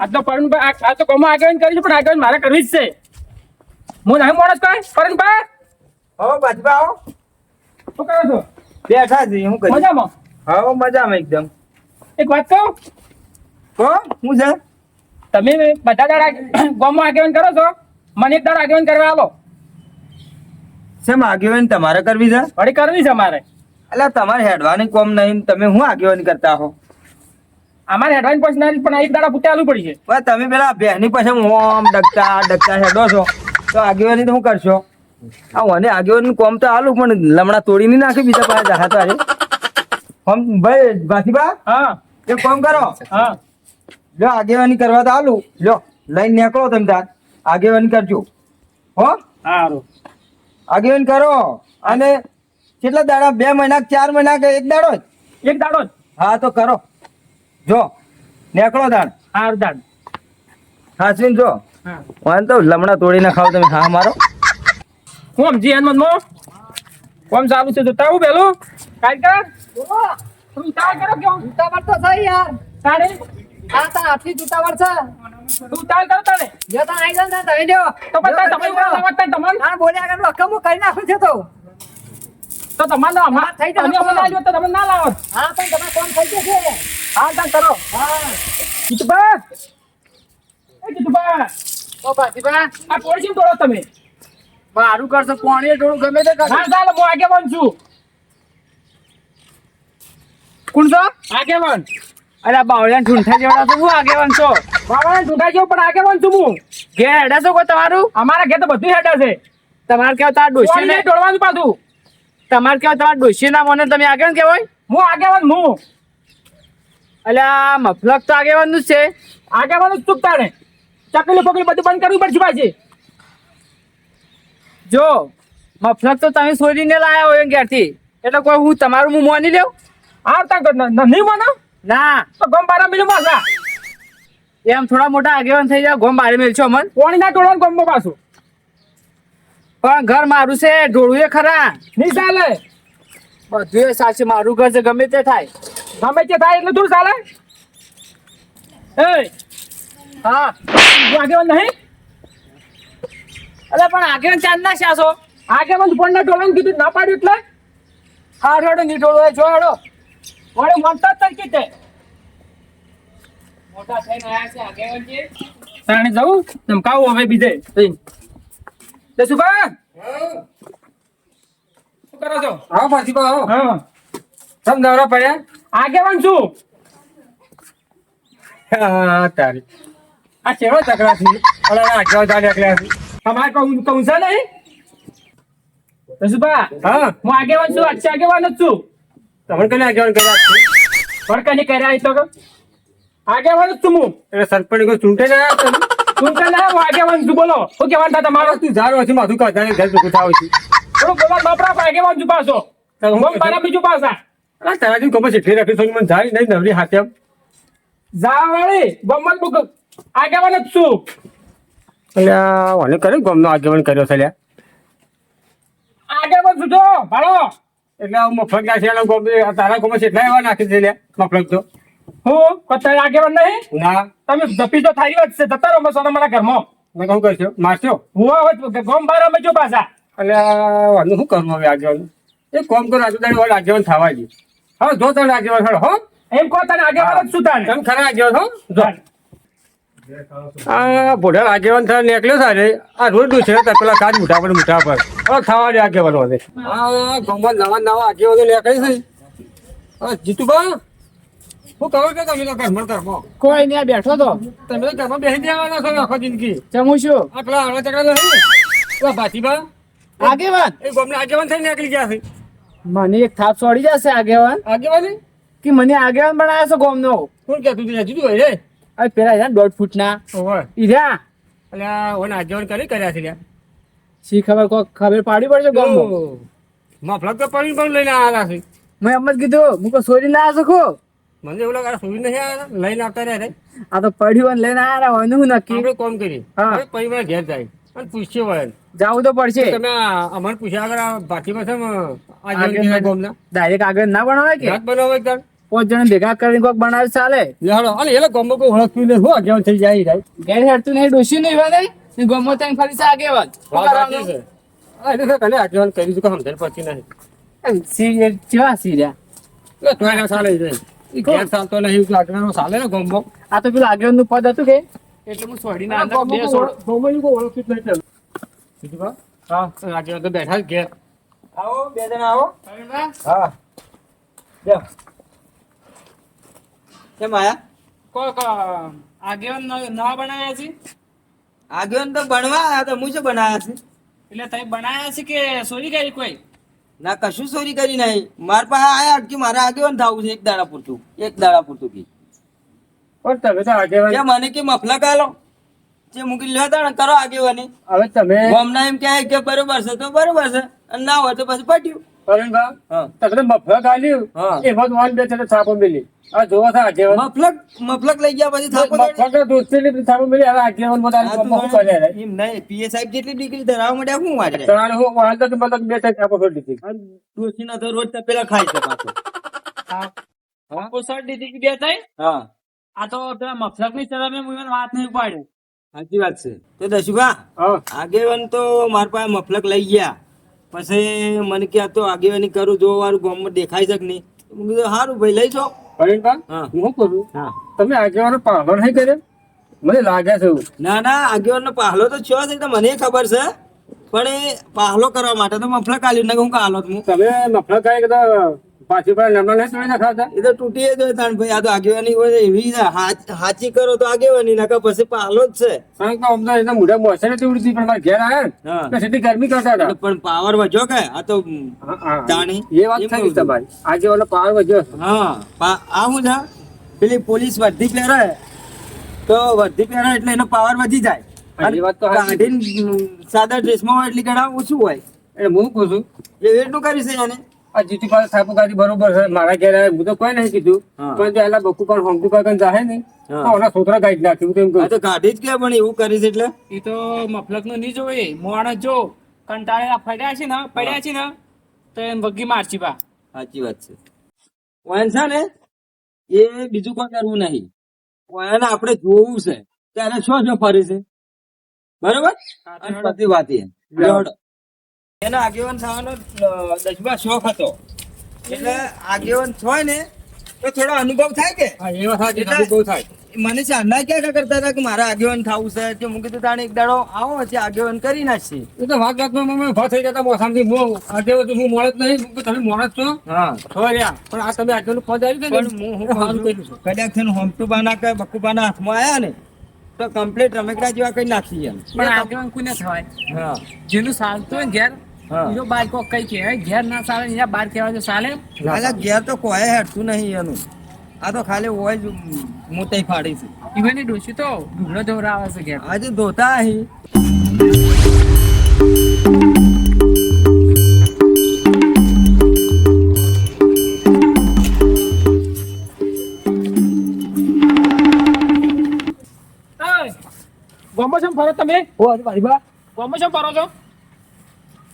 આ તો પરણભાઈ આ- તો કોમો આગળ કરી પણ આગળ મારે કરવી જ છે. હું નહીં માણસ કઈ પરણભાઈ હો બાજબા આવો શું કરો છો? બેઠા છે હું કરી મજામાં? હા મજામાં એકદમ. એક વાત કહું? કો હું છે? તમે બધા દાડા ગામમાં આગેવાન કરો છો? મને એક દાડા આગેવાન કરવા આવો. શેમ આગેવાની તમારે કરવી છે? વળી કરવી છે મારે. એટલે તમારે હેડવાની કોમ નહીં તમે હું આગેવાની કરતા હો? અમારે હેડવાઇન પર્સનાલિટી પણ એક દાડા પૂછે આલવું પડશે બસ તમે પેલા બેની પાસે ઓમ ડગતા ડગતા હેડો છો. તો આગેવાની તો શું કરશો? આ મને આગેવાની કોમ તો આલું પણ લમણા તોડી નહીં નાખી બીજા પાસે જહા તો આજે હમ ભાઈ ભાતીબા હા. એક કોમ કરો. હા. જો આગેવાની કરવા તો આલું. લો લઈને નીકળો તમે તાર. આગેવાની કરજો. હો? સારું આગેવાની કરો. અને કેટલા દાડા? બે મહિના કે ચાર મહિના કે એક દાડો જ? એક દાડો જ. હા તો કરો. જો નેકળો દાણ. હાર દાણ. હાસવીન જો. વાન તો લમણા તોડીને ખાવ તમે હા મારો. કોમ જી એન મો? કોમ ચાલુ છે જોતા હું પેલું? કાયકા? તું તા કરો કેમ ઉતાવળ તો છે યાર. તારે? આ તા આટલી જૂતા વાર છે. તું તાલ કરો તારે. જો તા આઈ જાય ને તમે જો. તો પછી તમે ઉતાવળ લાવતા તમને? બોલ્યા આગળ રકમ કરી નાખું છે તો. તો તમારે અમાર થઈ જાય લાવ્યો તો તમે ના લાવો. હા પણ તમે કોણ થઈ જશે? હા તાર કરો. હા જીતુભા એ જીતુભા ઓ ભાતીબા. આ પોળસીમ તોડો તમે? મારું કરશો પાણી ડોળું ગમે તે કરશો હા ચાલો હું આગેવાન છું. કોણ છો? આગેવાન. અરે બાવળિયા ઠૂંઠા જેવડા તો હું આગેવાન છો. બાવળિયા ઠૂંઠા ગયો પણ આગેવાન છું હું. ઘેર હેડા છો કોઈ તમારું? અમારા ઘેર તો બધું હેડા છે. તમારે કેવું તાર કોઈને ને ડોળવાનું પાછું. તમારે કેવું તમારા ડોશી ના મને તમે આગેવાન કેવાય હું આગેવાન હું. અલ્યા મફલક તો આગેવાનનું જ છે. આગેવાનું જ ચૂકતા ને ચકલી પકડી બધું બંધ કરવું પડશે પાછી. જો મફલક તો તમે છોડીને લાયા હોય ઘેરથી. એટલે કોઈ હું તમારું હું મોની લેવું આવતા કર નહીં માનો? ના. તો ગમ બારા મિલું પાછા. એમ થોડા મોટા આગેવાન થઈ જાવ ગોમ બારે મિલ છો અમન. કોણી ના તોડવાનું ગમમાં પાછું. પણ ઘર મારું છે ઢોળું એ ખરા. નહીં ચાલે બધું સાચું, મારું ઘર છે, ગમે તે થાય. ગમે તે થાય એટલે થોડું ચાલે. એ હા, તું આગેવાન નહીં? અલે, પણ આગેવાન ચાંદ ના શાસો આગેવાન પણ ના તોડવાનું કીધું ના પાડ્યું એટલે? હા હેડો ની ટોળો જો, હેડો. વળે મોટા જ તરકી છે મોટા થઈને આયા છે આગેવાન છે તાણે જવું? ધમકાવું હવે બીજે. તે બા શું કરો છો? આવો પાછી આવો હા. નવરા પડ્યા આગેવાન છું. હા તારી. આ કેવો ચકડા છે? ઓલા આગળ દાડ એકલા છે. તમારે કહું કહું છે નહીં? રસુભા હા. હું આગેવાન છું અચ્છા આગેવાન જ છું. તમે કને આગેવાન કર્યા છે? પણ કને કર્યા તો. આગેવાન જ છું હું. એટલે સરપંચ કોઈ ચૂંટે ના તમે? તો ના હું આગેવાન છું બોલો. શું કહેવાનું તમારો? તું જારો છે માથું કાઢાને ઘર દુખું થાવ છે. થોડું બોલવા બાપરા પાછો? હું હું બીજું પાછા અલા તારા જેવું ગમે છે રાખી સોની મને જાય નહીં નવરી હાથે આમ. જા વાળી ગમત બુક. આગેવાન જ છું. અલ્યા મને કર્યો ગમનો આગેવાન કર્યો છે અલ્યા? આગેવાન છું ભાડો. એટલે મફત છે ગોમ તારા ગોમ એટલા એવા નાખી છે લ્યા મફત તો. હું? કોઈ આગેવાન નહીં? ના. તમે તો થાય જ છે જતા રહો મારા ઘરમાં. મેં કહું કરશો મારશો હું ગમ બાર પાછા. અલ્યા આનું શું કરવું હવે આગેવાનું? એ કોમ કરો આજુબાજુ વાળા આગેવાન થવા દે. હા જો તને આગેવાન હળ હો એમ કહો તને આગેવાન જ છું તાને તમે ખરા આગેવાન હો? જો. આ ભોડા આગેવાન થયા નીકળ્યો સારે આ રોજ છે પેલા કાચ મુઠા પર મુઠા પર. હવે થવા દે આગેવાન વધે હા ગોમાં નવા નવા આગેવાનો નીકળી છે. હા જીતુબા હું કહું કે તમે તો ઘરમાં ઘરમાં? કોઈ નહીં આ બેઠો તો. તમે તો ઘરમાં બેસી જવાના છો આખો જિંદગી. ચમું છું. આ પેલા હળવા ચકડા નહીં? પેલા ભાતીબા આગેવાન? એ ગોમને આગેવાન થઈને નીકળી ગયા છે. મને એક થાપ છોડી જશે આગેવાન? આગેવાન? કે મને આગેવાન બનાવ્યો છે ગોમનો? કોણ કે તું? જીતું હોય રે આ પેલા છે દોઢ ફૂટના. ઓહો ઈર્યા અલ્યા ઓને આગેવાન કરી કર્યા છે લ્યા. શી ખબર કો ખબર પાડી પડશે ગોમનો? મફલક તો પાણી પણ લઈને આવ્યા છે. મેં એમ જ કીધું હું કોઈ સોરી ના શકો? મને એવું લાગે સુઈ નહીં આવ્યા લઈને આવતા રહ્યા રે આ તો પડ્યું લઈને આવ્યા હોય હું નક્કી? આપણે કોમ કરી હા. પછી ઘેર જાય. અને પૂછ્યો હોય. જવું તો પડશે. તમે અમારે પૂછ્યા આગળ બાકીમાં છે ને આગળ ડાયરેક્ટ આગળ ના બનાવે કે? રાત બનાવો એકદમ પાંચ જણા ભેગા કરીને કોઈક બનાવે ચાલે. લેહાડો અને એટલે ગમો કોઈ ઓળખતું નહીં. હું આગેવાન થઈ જાય થાય. ઘેર હેડતું નહીં ડોસી નહીં વાદે ને ગમો ત્યાં ફરી આગેવાન. એટલે તને આગેવાન કરી દીધું કે સમજણ પડતી નહીં. સી કેવા સી રહ્યા? ના ચાલે ઘેર ચાલતો નહીં આગેવાનો ચાલે ને ગમો આ તો પેલું આગેવાનનું પદ હતું કે? એટલે હું છોડીને અંદર બે છોડ ગમો ઈ કોઈ જ નહીં ચાલે બીજું કા હા આગેવાન તો બેઠા જ ઘેર. આવો બે જણા આવો. હા. કેમ આયા? કો આગેવાન ન- નવા બનાવ્યા છે? આગેવન તો બનવા આયા તો હું શું બનાયા છે? એટલે તમે બનાવ્યા છે કે ચોરી કરી કોઈ? ના કશું ચોરી કરી નહીં. માર પાસે આયા કે મારા આગેવાન થાવું છે એક દાડા પૂરતું. એક દાડા પૂરતું કે. પણ તમે તો આગેવાન મને કે મફલક કાલો જે મૂકી લેતા ને કરો આગેવાની. હવે તમે ગામના એમ કહે કે બરોબર છે તો બરોબર છે. અને ના હોય તો પછી પટ્યું. પરણભા હા. મફલક આલ્યું? એ જ વાન બે છે છાપો મેલી. આ જોવા થા આગેવાન. મફલક મફલક લઈ ગયા પછી થાપો મફલક દોસ્તી ની મેલી હવે આગેવાન બધા શું કરે? એમ નહીં પીએ સાહેબ જેટલી ડિગ્રી ધરાવવા માટે હું હાલ તો મતલબ બે ચાર છાપો છોડી દીધી. ડોશીના તો રોજ તપેલા ખાય છે પાછો. પોસડ દીધી કે બે થઈ હા. આ તો મફલકની ચલાવે મને વાત નહીં પાડ્યું સાચી વાત છે. તો દશુભા હા. આગેવાન તો મારા પાસે મફલક લઈ ગયા. પછી મને કે તો આગેવાની કરું જો મારું ગામમાં દેખાય છે કે નહીં? મેં કીધું સારું ભાઈ લઈ જાઓ. પરણભા હા. હું શું કરું? હા. તમે આગેવાનો પાલો નહીં કર્યો? મને લાગે છે ના ના આગેવાનનો પાહલો તો છો છે મને ખબર છે. પણ એ પાહલો કરવા માટે તો મફલક આલ્યું ને હું કાલો હું તમે મફલક આવી પાછી પણ નામના નહીં તોડી નાખાતા એ તો તૂટી જ હોય તાણ ભાઈ. આ તો આગેવાની હોય એવી હાચી કરો તો આગેવાની નકર પછી પાલો જ છે. કારણ કે અમને એના મોઢા મોસે નથી ઉડતી પણ મારા ઘેર આવ્યા ને સીધી ગરમી કરતા હતા. પણ પાવર વધ્યો કે? આ તો. જાણી. એ વાત થઈ. તમારી. આજે ઓલો પાવર વધ્યો. હા આ હું જા. પેલી પોલીસ વધી પહેરે તો વધી પહેરે એટલે એનો પાવર વધી જાય. એ વાત તો. કાઢીને સાદા ડ્રેસમાં હોય એટલે ઘણા ઓછું હોય. એટલે હું કહું છું એટલું કરીશ એને. આ જીતુ પાસે કાજી બરોબર છે. મારા ઘેર હું તો કોઈ નહીં કીધું. પણ જો એલા બકુ પણ હોંકુ કાકા જાહે નહીં તો ઓના છોકરા ગાઈડ નાખ્યું તેમ કહ્યું તો કાઢી જ કે પણ એવું કરી છે એટલે? એ તો મફલકનું નહીં જોવે. મોણ જો કંટાળેલા ફર્યા છે ને પડ્યા છે ને તો એમ વગી મારશી બા. સાચી વાત છે. ઓયન છે ને એ બીજું કોઈ કરવું નહીં. ઓયન આપણે જોવું છે. ત્યારે શું જો ફરી છે? બરોબર? અને બધી વાત એ. એનો આગેવાન થવાનો દસમા શોખ હતો. એટલે આગેવાન હોય ને તો થોડો અનુભવ થાય કે? હા થાય મને ચાંદા ક્યાં કરતા હતા કે મારે આગેવાન થવું છે કે હું કીધું તાણે એક દાડો આવો પછી આગેવાન કરી નાખશે. એ તો વાત વાતમાં મમ્મી ઊભા થઈ જતા મોસામથી હું આજે તો હું મળત નહીં તમે મોડત છો? હા. પણ આ તમે આજનું પદ આવ્યું છે પણ ને હું એ સારું કર્યું છું. કદાચ થઈને હોમટુબાના કે બકુબાના હાથમાં આવ્યા ને તો કમ્પ્લીટ રમેકડા જેવા કઈ નાખી એમ પણ આગેવાન કોને થવાય? હા. જેનું સારું હોય ઘેર હા. એનો બાર કોક કઈ કહેવાય. ઘેર ના ચાલે ને અહીંયા બાર કહેવાય તો ચાલે. અલા ઘેર તો કોઈ હેડતું નહીં એનું. આ તો ખાલી હોય જ મોટાઈ ફાડી છે ઈવન ડોશી તો ઢુકડો ધોરાવે છે ઘેર. આજે ધોતા અહીં ગોમો છો ફરો તમે? ઓ આજે મારી બા. ગોમો છો ફરો છો?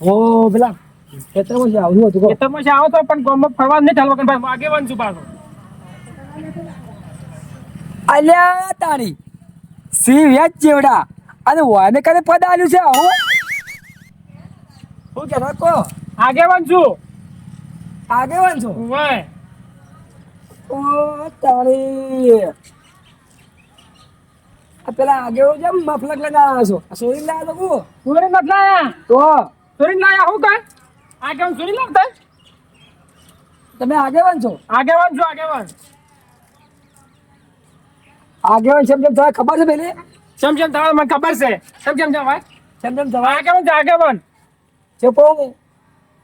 ઓ પેલા ખેતરમાં જે આવ્યું હતું ખેતરમાં છે આવો તો પણ ગોમાં ફરવા નહીં ચાલવા ભાઈ આગેવાન છું પાછો અલ્યા તારી સી વ્યાજ જેવડા. અને વાને કને પદ આલ્યું છે હું. કે કો આગેવાન છું. આગેવાન છું? વાય ઓ તારી. પેલા આગેવાન જેમ મફલક લગાવ્યા છો. સોરી લાવ્યા તો સુરી તો સુરી લાયા હું કઈ? આગેવાન સુરી લાવતા તમે આગેવાન છો? આગેવાન છો આગેવાન. આગેવાન શબ્દ તમને ખબર છે પેલી? શેમ શેમ તમારે મને ખબર છે શેમ શેમ શેમ ભાઈ શબ્દ તમારે આગેવાન છે આગેવાન. છે કહું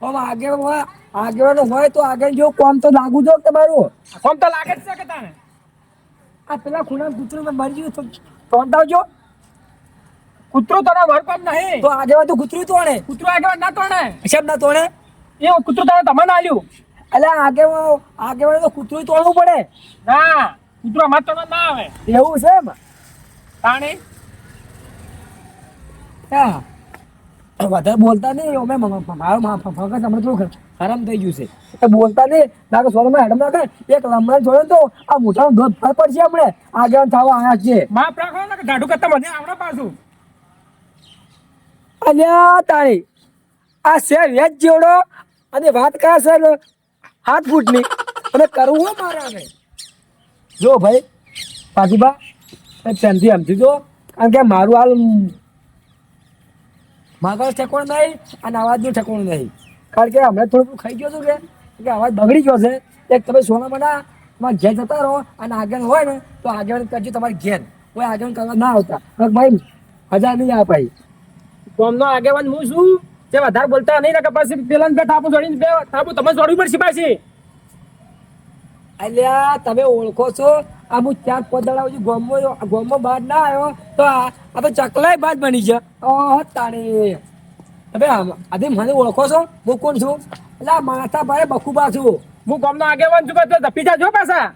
આમ આગેવાન હોય આગેવાન હોય તો આગળ જો કોમ તો લાગુ જો તમારું? કોમ તો લાગે જ છે કે તને આ પેલા ખૂણા કૂતરો મરી ગયું તો તોંડાવજો કૂતરો તને વરપામ નહીં. તો આગેવાન તો કૂતરું તોડે. કૂતરો આગેવાન ના તોડે. સાહેબ ના તોડે? એ કૂતરો તને તમને આલ્યું. એટલે આગેવાન આગેવાન તો કૂતરું તોડવું પડે. ના કૂતરો અમારે તોડવા ના આવે. એવું છે એમ? પાણી હા. વધારે બોલતા નહીં અમે મ- મ- મારો ફકત હમણાં થોડું હરામ થઈ ગયું છે. એ બોલતા નહીં નાખે સોનામાં હેડમ નાખે. એક લમણા જોડે તો આ મોટા ફળ પડશે આપણે આગળ થવા આયા છે. માપ રાખો ને કે દાઢું કરતા મને આવડે પાછું. અલ્યા તાણી. આ શેર વેચ જેવડો અને વાત કરે સર હાથ ફૂટની. અને કરવું હોય મારે જો ભાઈ પાજીબા પ્રેમથી સમજી જો. કારણ કે મારું હાલ માગળ ઠેકોણ નહીં અને અવાજનું ઠેકોણ નહીં. કારણ કે હમણાં થોડું ખાઈ ગયો કે કે અવાજ બગડી ગયો છે. એક તમે સોના બના, તમારા ઘેર જતા રહો અને આગળ હોય ને, તો આગળ કરજો તમારી ઘેર. કોઈ આગળ કરવા ના આવતા. ભાઈ હજાર નહીં આ ભાઈ. ગામનો આગેવાન હું છું. તે વધારે બોલતા નહીં ને પછી પેલા બે ઠાપુ જોડીને બે ઠાપુ તમે જોડવું પડશે પાછી. અલ્યા તમે ઓળખો છો? આ હું ચાર પદડા છું ગોમો ગોમો બહાર ના આવ્યો તો આ તો ચકલાય બાદ બની છે. ઓહ તાણી. તમે આજે મને ઓળખો છો? હું કોણ છું? એટલે માથા ભાઈ બખુબા છું. હું ગામનો આગેવાન છું તો ધપી જાજો પાછા.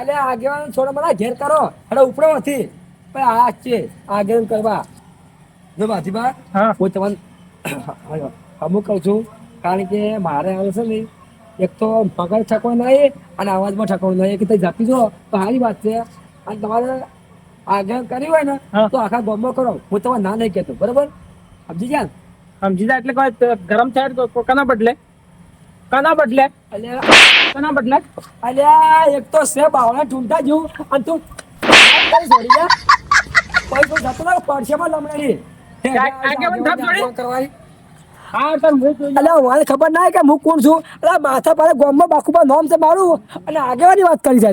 એટલે આગેવાન છોડો મને ઘેર કરો. એટલે ઉપડો નથી. પણ આ છે આગેવાન કરવા. જો બાજીબા હું. તમને અમુક કહું છું કારણ કે મારે આવે છે ને એક તો મગજ ઠકવાનો નહીં અને અવાજમાં ઠકવાનો નહીં કે તમે જાપી જો તો સારી વાત છે. અને તમારે આગળ કરી હોય ને તો આખા ગામમાં કરો. હું તમારે ના નહીં કહેતો બરાબર? સમજી ગયા? સમજી જાય એટલે કોઈ ગરમ થાય તો કોના બદલે? કના બદલે? અલ્યા. કના બદલે? અલ્યા એક તો છે બાવળા ઢૂંઢા જેવું. અને તું કઈ છોડી જા કોઈ કોઈ જતો ના પડશેમાં લમણાની મને ખબર ના કે હું કોણ છું? અલ્યા માથા પાસે ગામમાં બાકુબા નામ છે મારું. અને આગેવાની વાત કરી છે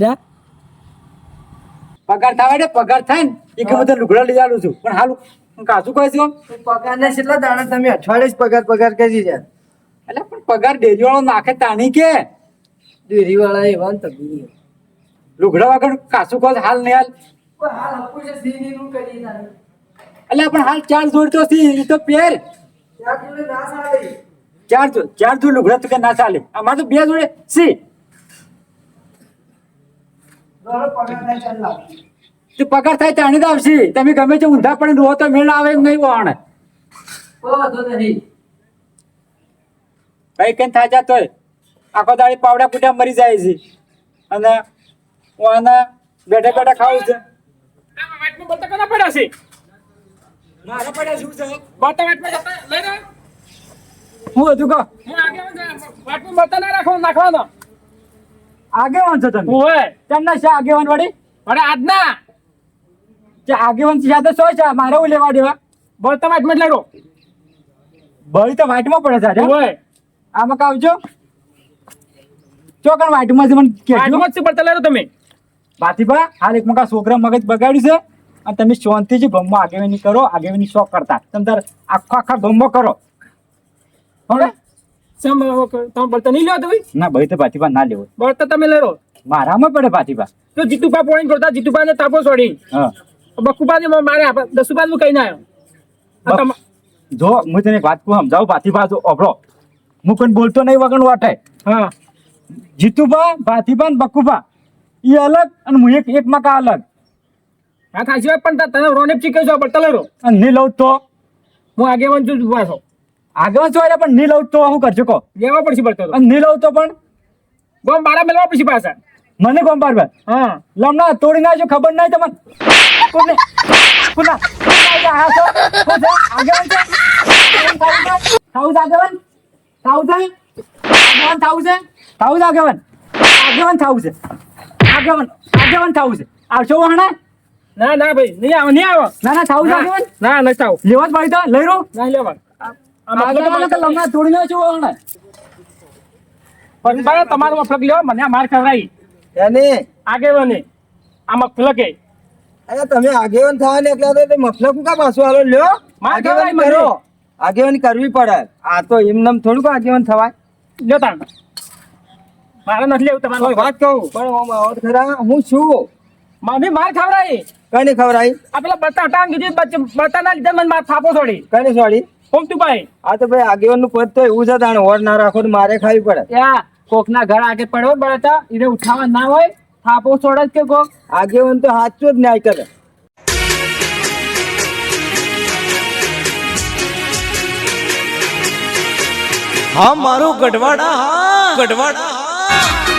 પગાર થાય ને પગાર થાય ને. બધા લુગડા લઈ છું. પણ હાલ હું કાચું કહે છું? પગાર ને કેટલા દાડા તમે અઠવાડિયે પગાર પગાર કરી છે. એટલે પણ પગાર ડેરી વાળો નાખે તાની કે? ડેરી વાળા એવા ને તબી લુગડા વગર કાચું કહો હાલ ને હાલ. હાલ છે નું કરી. એટલે પણ હાલ ચાર જોડ તો સી તો પેર. ત્યાં જોડે ચાર ચાર જોડ લુગડા તો કે ના ચાલે. અમારે તો બે જોડે સી દોડો પગાર થાય તો અણી તે આવશે. તમે ગમે તે ઊંધા પડીને રો તો મેળ આવે એમ નહીં વાણ ભાઈ, કેમ થાય જાતો આખો દાડી પાવડા પૂટા મરી જાય છે. અને બેઠા બેઠા ખાવું છે. બોલતા કના પડ્યા છે? મારા પડ્યા શું છે? બોલતા વાતમાં જતા લઈ લે. હું હતું હું આગેવાન. વાતમાં બોલતા ના રાખો નાખવાનો. આગેવાન છો તમે? ઓય તેમના આગેવાન અરે આજના. જે આગેવાન છે સાથે શું છે મારે હું લેવા દેવા? બોલતા વાતમાં જ લડો. બળી તો વાઈટમાં પડે છે. ઓય આમાં કાવજો ચોકન વાઈટમાં છે મને જ શું બોલતા તમે. બાતીબા હાલ એક મકા છોકરા મગજ બગાડ્યું છે? અને તમે શાંતિથી ગમમાં આગેવાની કરો આગેવાની શોખ કરતા. તમે તાર આખો આખા ગમમાં કરો. હવે સમ તમે બોલતા નહીં લેવા તમે ના ભાઈ તો બાતીબા ના લેવો. બોલતા તમે લડો મારામાં પડે બાતીબા તો જીતુપા પોણી કરતા જીતુપા ને તાપો છોડી હા. બકુપા ને મારે આપણે દસુપા નું કઈ ના આવ્યો જો હું તને વાત કહું સમજાવું? બાતીબા જો અભળો. હું કોઈ બોલતો નહીં વગર વાટે. હા. જીતુબા બાતીબા ને બકુબા એ અલગ અને હું એક એક મકા અલગ. હા ખાસી વાત પણ તા- તને રોનેપ ચીકે છો પણ અને નહીં લઉં તો? હું આગેવાન છું ઊભા છો. આગળ ચોર્યા પણ નહીં લઉં તો શું કરજો કહો? લેવા પડશે પડતો નહીં લઉં તો પણ? ગોમ બારા મેળવા પડશે પાછા. મને કોણ પાડવા હા. લમણા તોડી નાખજો ખબર નહીં તમને? કોને કોના આ છો? કોને છે? આગેવાન છે? થાઉ છે? આગેવાન? થાઉ છે? આગેવાન થાઉ છે? થાઉ છે આગેવાન? આગેવાન થાઉ છે. આગેવાન આગેવાન થાઉ છે. આવશો વહાણા? ના ના ભાઈ નહીં આવો નહીં આવો. ના ના થાઉ છે ના આગેવાન ના થાવ. લેવા જ પડી તો લઈ રો ના લેવા. લમણા તોડી નાખજો વહાણા પણ બાળા તમારો મફલક લેવો મને માર ખવડાવી. એને? આગેવાને. આ મફલકે અરે તમે આગેવાન થવા એટલે તો મફલક કા પાછું આલો? લ્યો. માર આગેવાન ખવડાવી કરો. મને. આગેવાની કરવી પડે. આ તો એમ થોડુંક આગેવાન થવાય. લ્યો તાણ. મારે નથી લેવું તમારું. વાત કહું? પણ હું આવો. ખરા હું છું. મને માર ખવડાવી કઈ ખવડાવી આ પેલા બતા હટાણ કીધું બતા ના લીધે મને માર થાપો છોડી. કઈ સોડી કોમ તું ભાઈ. આ તો ભાઈ આગેવાનનું પદ તો એવું છે તાણ ઓર ના રાખો તો મારે ખાવી પડે. કોક ના ઘર આગે પડ્યો બળતા એને ઉઠાવા ના હોય થાપો છોડે જ કે કોક. આગેવાન તો સાચો જ ન્યાય કરે. હા મારું ગઢવાડા હા ગઢવાડા હા.